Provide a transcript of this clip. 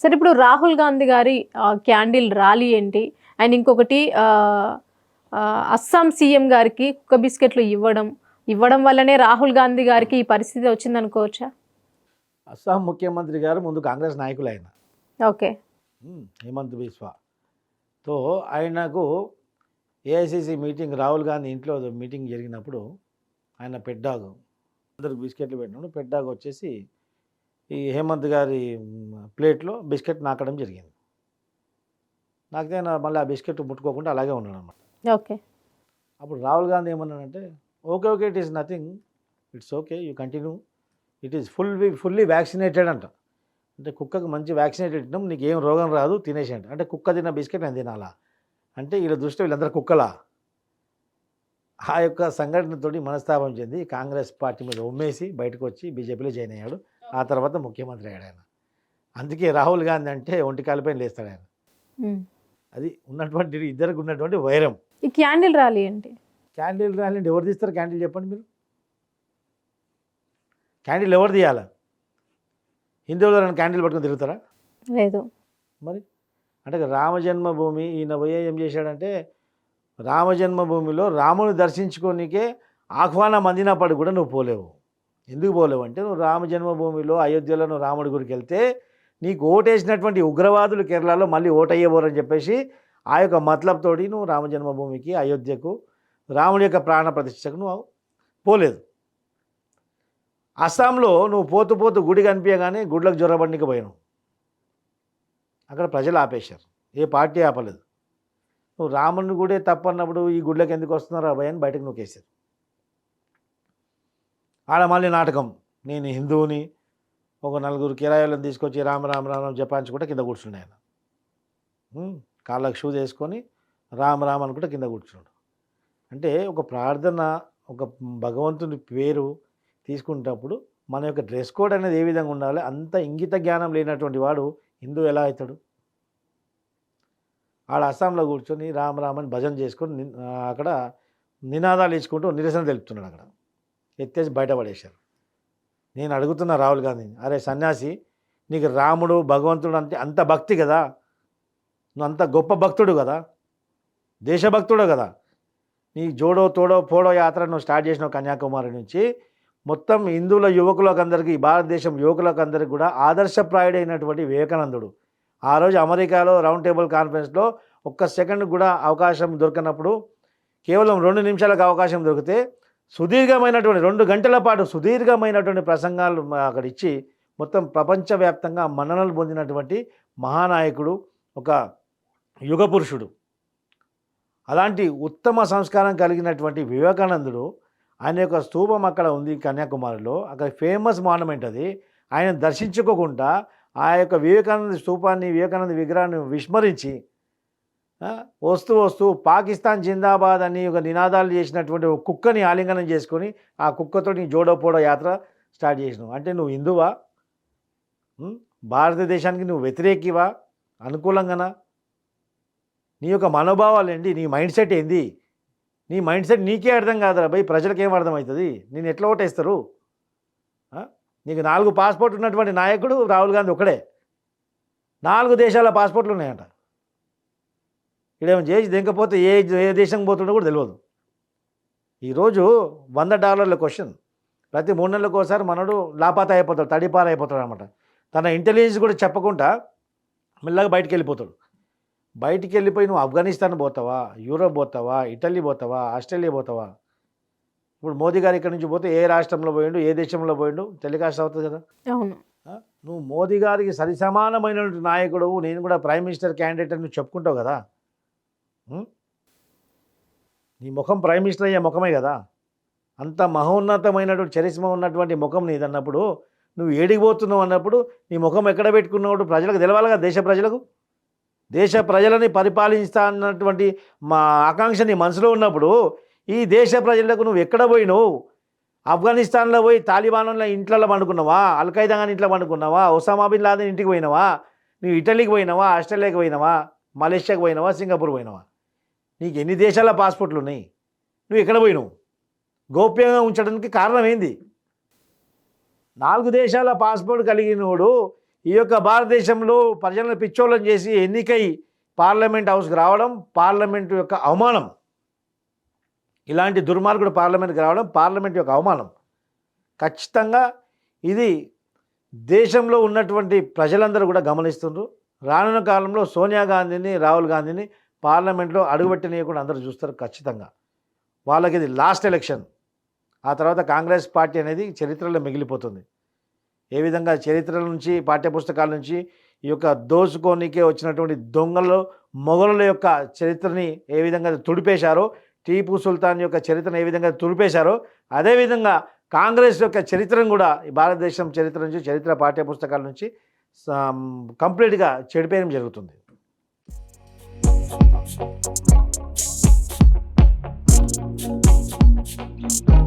సరే ఇప్పుడు రాహుల్ గాంధీ గారి క్యాండిల్ ర్యాలీ ఏంటి? అండ్ ఇంకొకటి అస్సాం సీఎం గారికి కుక్క బిస్కెట్లు ఇవ్వడం ఇవ్వడం వల్లనే రాహుల్ గాంధీ గారికి ఈ పరిస్థితి వచ్చింది అనుకోవచ్చా అస్సాం ముఖ్యమంత్రి గారు ముందు కాంగ్రెస్ నాయకులు ఆయన. ఓకే. హేమంత్ బిస్వా. తో ఆయనకు ఏఐసిసి మీటింగ్ రాహుల్ గాంధీ ఇంట్లో మీటింగ్ జరిగినప్పుడు ఆయన పెడ్డాగు అందరికి బిస్కెట్లు పెట్టినప్పుడు పెడ్డాగు వచ్చేసి ఈ హేమంత్ గారి ప్లేట్లో బిస్కెట్ నాకడం జరిగింది. నాకితే మళ్ళీ ఆ బిస్కెట్ ముట్టుకోకుండా అలాగే ఉన్నాడు అనమాట ఓకే. అప్పుడు రాహుల్ గాంధీ ఏమన్నాడంటే okay okay it is nothing it's okay you continue it is full fully vaccinated అంట. అంటే కుక్కకు మంచి వ్యాక్సినేటెడ్ ఇచ్చినాం నీకు ఏం రోగం రాదు తినేసేయండి అంటే. కుక్క తిన్న బిస్కెట్ నేను తినాలా? అంటే వీళ్ళ దృష్టి వీళ్ళందరూ కుక్కలా? ఆ యొక్క సంఘటనతోటి మనస్తాపం చెంది కాంగ్రెస్ పార్టీ మీద ఉమ్మేసి బయటకు వచ్చి బీజేపీలో జాయిన్ అయ్యాడు. ఆ తర్వాత ముఖ్యమంత్రి అయ్యాడు ఆయన. అందుకే రాహుల్ గాంధీ అంటే ఒంటి కాలిపైన లేస్తాడు ఆయన. అది ఉన్నటువంటి ఇద్దరికి ఉన్నటువంటి వైరం. ఈ క్యాండిల్ ర్యాలీ ఏంటి? క్యాండిల్ ర్యాలీ ఎవరు తీస్తారు? క్యాండిల్ చెప్పండి మీరు. క్యాండిల్ ఎవరు తీయాలా? హిందువులు క్యాండిల్ పట్టుకొని తిరుగుతారా? లేదు. మరి? అంటే రామజన్మభూమి ఈయన పోయే ఏం చేశాడంటే రామజన్మభూమిలో రాముని దర్శించుకోనికే ఆహ్వానం అందినప్పటికి కూడా నువ్వు పోలేవు. ఎందుకు పోలేవు అంటే నువ్వు రామజన్మభూమిలో అయోధ్యలో నువ్వు రాముడి గురికి వెళ్తే నీకు ఓటేసినటువంటి ఉగ్రవాదులు కేరళలో మళ్ళీ ఓటయ్యబోరని చెప్పేసి ఆ యొక్క మతలబ్తోటి నువ్వు రామజన్మభూమికి అయోధ్యకు రాముడి యొక్క ప్రాణ ప్రతిష్టకు నువ్వు పోలేదు. అస్సాంలో నువ్వు పోతూ పోతూ గుడి కనిపించగానే గుడ్లకు జ్వరబండికి పోయాను అక్కడ ప్రజలు ఆపేశారు. ఏ పార్టీ ఆపలేదు. నువ్వు రాముని గుడే తప్పన్నప్పుడు ఈ గుడ్లకు ఎందుకు వస్తున్నారో అబ్బాయి అని బయటకు నొక్కేశారు. ఆడ మళ్ళీ నాటకం. నేను హిందువుని ఒక నలుగురు కిరాయిలను తీసుకొచ్చి రామ రామ రామ జపాయించుకుంటే కింద కూర్చుండే ఆయన. కాళ్ళకు షూ వేసుకొని రామ రామ అనుకుంటే కింద కూర్చున్నాడు. అంటే ఒక ప్రార్థన ఒక భగవంతుని పేరు తీసుకునేటప్పుడు మన యొక్క డ్రెస్ కోడ్ అనేది ఏ విధంగా ఉండాలి అంత ఇంగిత జ్ఞానం లేనటువంటి వాడు హిందూ ఎలా అవుతాడు? ఆడ అస్సాంలో కూర్చొని రామ రామని భజన చేసుకొని అక్కడ నినాదాలు ఇచ్చుకుంటూ నిరసన తెలుపుతున్నాడు అక్కడ. ఎత్తేసి బయటపడేశారు. నేను అడుగుతున్న రాహుల్ గాంధీని అరే సన్యాసి నీకు రాముడు భగవంతుడు అంటే అంత భక్తి కదా? నువ్వు అంత గొప్ప భక్తుడు కదా? దేశభక్తుడు కదా? నీ జోడో తోడో పోడో యాత్ర నువ్వు స్టార్ట్ చేసినావు కన్యాకుమారి నుంచి. మొత్తం హిందువుల యువకులకు అందరికీ భారతదేశం యువకులకు అందరికీ కూడా ఆదర్శప్రాయుడైనటువంటి వివేకానందుడు. ఆ రోజు అమెరికాలో రౌండ్ టేబుల్ కాన్ఫరెన్స్లో ఒక్క సెకండ్ కూడా అవకాశం దొరికినప్పుడు కేవలం రెండు నిమిషాలకు అవకాశం దొరికితే సుదీర్ఘమైనటువంటి రెండు గంటల పాటు సుదీర్ఘమైనటువంటి ప్రసంగాలు అక్కడ ఇచ్చి మొత్తం ప్రపంచవ్యాప్తంగా మన్ననలు పొందినటువంటి మహానాయకుడు ఒక యుగ పురుషుడు. అలాంటి ఉత్తమ సంస్కారం కలిగినటువంటి వివేకానందుడు ఆయన యొక్క స్తూపం అక్కడ ఉంది కన్యాకుమారిలో. అక్కడ ఫేమస్ మాన్యుమెంట్ అది. ఆయన దర్శించుకోకుండా ఆ యొక్క వివేకానంద స్తూపాన్ని వివేకానంద విగ్రహాన్ని విస్మరించి వస్తూ వస్తూ పాకిస్తాన్ జిందాబాద్ అని ఒక నినాదాలు చేసినటువంటి ఒక కుక్కని ఆలింగనం చేసుకొని ఆ కుక్కతో నీ జోడోపోడో యాత్ర స్టార్ట్ చేసినావు. అంటే నువ్వు హిందువా? భారతదేశానికి నువ్వు వ్యతిరేకివా? అనుకూలంగానా? నీ యొక్క మనోభావాలు ఏంటి? నీ మైండ్ సెట్ ఏంది? నీ మైండ్ సెట్ నీకే అర్థం కాదురా భయ్ ప్రజలకేం ఏం అర్థమవుతుంది నేను ఎట్లా ఓటేస్తారు? నీకు నాలుగు పాస్పోర్ట్ ఉన్నటువంటి నాయకుడు రాహుల్ గాంధీ ఒకడే నాలుగు దేశాల పాస్పోర్ట్లు ఉన్నాయంట. ఇడేమో చేసి దింకపోతే ఏ ఏ దేశం పోతుండో కూడా తెలియదు ఈరోజు వంద డాలర్ల క్వశ్చన్. ప్రతి మూడు నెలలకు ఒకసారి మనడు లాపాత అయిపోతాడు తడిపార అయిపోతాడు అనమాట తన ఇంటెలిజెన్స్ కూడా చెప్పకుండా మెల్లగా బయటికి వెళ్ళిపోతాడు బయటికి వెళ్ళిపోయి నువ్వు ఆఫ్ఘనిస్తాన్ పోతావా యూరోప్ పోతావా ఇటలీ పోతావా ఆస్ట్రేలియా పోతావా? ఇప్పుడు మోదీ గారు ఇక్కడి నుంచి పోతే ఏ రాష్ట్రంలో పోయిండు ఏ దేశంలో పోయిండు? టెలికాస్ట్ అవుతుంది కదా. అవును? నువ్వు మోదీ గారికి సరిసమానమైనటువంటి నాయకుడు నేను కూడా ప్రైమ్ మినిస్టర్ క్యాండిడేట్ అని నువ్వు చెప్పుకుంటావు కదా? నీ ముఖం ప్రైమ్ మినిస్టర్ అయ్యే ముఖమే కదా? అంత మహోన్నతమైనటువంటి చరిస్మ ఉన్నటువంటి ముఖం నీదన్నప్పుడు నువ్వు ఏడికి పోతున్నావు అన్నప్పుడు నీ ముఖం ఎక్కడ పెట్టుకున్నప్పుడు ప్రజలకు తెలవాలి కదా దేశ ప్రజలకు? దేశ ప్రజలని పరిపాలిస్తా అన్నటువంటి మా ఆకాంక్ష నీ మనసులో ఉన్నప్పుడు ఈ దేశ ప్రజలకు నువ్వు ఎక్కడ పోయినావు? ఆఫ్ఘనిస్తాన్లో పోయి తాలిబాన్ల ఇంట్లో పండుకున్నావా? అల్ఖైదా కానీ ఇంట్లో పండుకున్నావా? ఒసామా బిన్ ఇంటికి పోయినావా? నువ్వు ఇటలీకి పోయినావా? ఆస్ట్రేలియాకి పోయినావా? మలేషియాకి పోయినావా? సింగపూర్ పోయినావా? నీకు ఎన్ని దేశాల పాస్పోర్ట్లు ఉన్నాయి? నువ్వు ఎక్కడ పోయినావు? గోప్యంగా ఉంచడానికి కారణం ఏంది? నాలుగు దేశాల పాస్పోర్ట్ కలిగినోడు ఈ యొక్క భారతదేశంలో ప్రజలను పిచ్చోళ్ళని చేసి ఎన్నికై పార్లమెంట్ హౌస్కి రావడం పార్లమెంట్ యొక్క అవమానం. ఇలాంటి దుర్మార్గుడు పార్లమెంట్కి రావడం పార్లమెంట్ యొక్క అవమానం. ఖచ్చితంగా ఇది దేశంలో ఉన్నటువంటి ప్రజలందరూ కూడా గమనిస్తుండ్రు. రానున్న కాలంలో సోనియా గాంధీని రాహుల్ గాంధీని పార్లమెంట్లో అడుగుపెట్టనీయకుండా అందరూ చూస్తారు ఖచ్చితంగా. వాళ్ళకి ఇది లాస్ట్ ఎలక్షన్. ఆ తర్వాత కాంగ్రెస్ పార్టీ అనేది చరిత్రలో మిగిలిపోతుంది. ఏ విధంగా చరిత్రల నుంచి పాఠ్యపుస్తకాల నుంచి ఈ యొక్క దోచుకోనికే వచ్చినటువంటి దొంగలు మొఘలుల యొక్క చరిత్రని ఏ విధంగా తుడిపేశారో టీపు సుల్తాన్ యొక్క చరిత్రను ఏ విధంగా తుడిపేశారో అదేవిధంగా కాంగ్రెస్ యొక్క చరిత్రను కూడా ఈ భారతదేశం చరిత్ర నుంచి చరిత్ర పాఠ్యపుస్తకాల నుంచి కంప్లీట్గా చెడిపోయడం జరుగుతుంది. Thank you.